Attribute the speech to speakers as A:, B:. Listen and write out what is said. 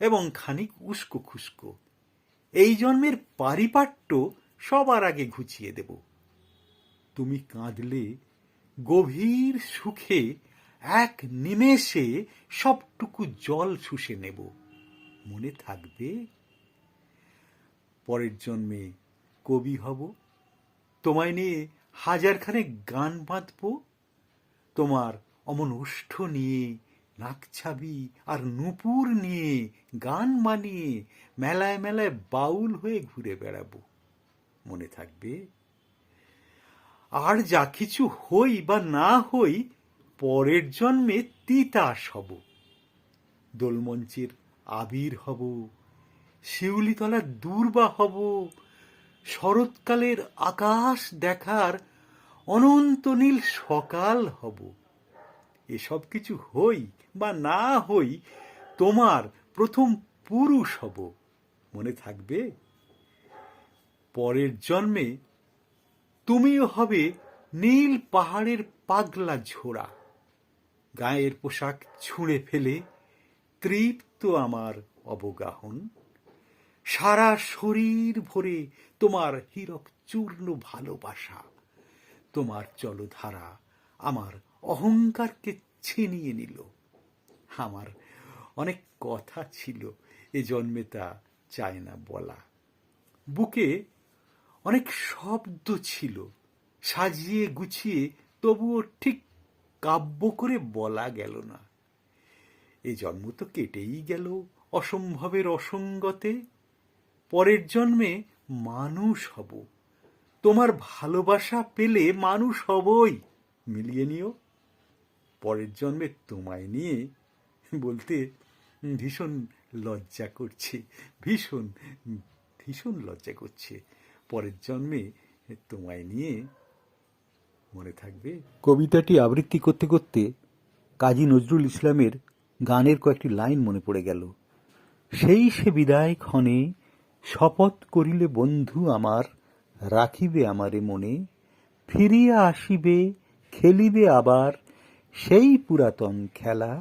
A: এবং খানিক উস্কো খুস্কো। এই জন্মের পারিপাট্য সবার আগে ঘুচিয়ে দেব। তুমি কাঁদলে, গভীর সুখে, এক নিমেষে সবটুকু জল শুষে নেব। মনে থাকবে? পরের জন্মে কবি হব। তোমায় নিয়ে হাজারখানে গান বাঁধব। তোমার অমন ওষ্ঠ নিয়ে নাকছাবি আর নুপুর নিয়ে, গান বানিয়ে মেলায় মেলায় বাউল হয়ে ঘুরে বেড়াবো। মনে থাকবে? আর যা কিছু হই বা না হই, পরের জন্মে তিতাস হব। দোলমঞ্চের আবির হব, শিউলিতলার দূর্বা হব, শরৎকালের আকাশ দেখার অনন্ত নীল সকাল হব। এসব কিছু হই বা না হই তোমার প্রথম পুরুষ হব। মনে থাকবে? পরের জন্মে তুমিও হবে নীল পাহাড়ের পাগলা ঝোড়া। গায়ের পোশাক ছুঁড়ে ফেলে তৃপ্ত আমার অবগাহন। সারা শরীর ভরে তোমার হীরক চূর্ণ ভালোবাসা। তোমার জলধারা আমার অহংকারকে ছিনিয়ে নিল। আমার অনেক কথা ছিল, এ জন্মে তা চায় না বলা। বুকে অনেক শব্দ ছিল, সাজিয়ে গুছিয়ে তবুও ঠিক কাব্য করে বলা গেল না। এ জন্ম তো কেটেই গেল অসম্ভবের অসঙ্গতে। পরের জন্মে মানুষ হব, তোমার ভালোবাসা পেলে মানুষ হবই। মিলিয়ে নিও। পরের জন্মে তোমায় নিয়ে বলতে ভীষণ লজ্জা করছে, ভীষণ ভীষণ লজ্জা করছে। পরের জন্মে তোমায় নিয়ে মনে থাকবে। কবিতাটি আবৃত্তি করতে করতে কাজী নজরুল ইসলামের গানের কয়েকটি লাইন মনে পড়ে গেল। সেই সে বিদায় ক্ষণে শপথ করিলে বন্ধু আমার, রাখিবে আমারে মনে, ফিরিয়া আসিবে, খেলিবে আবার সেই পুরাতন খেলা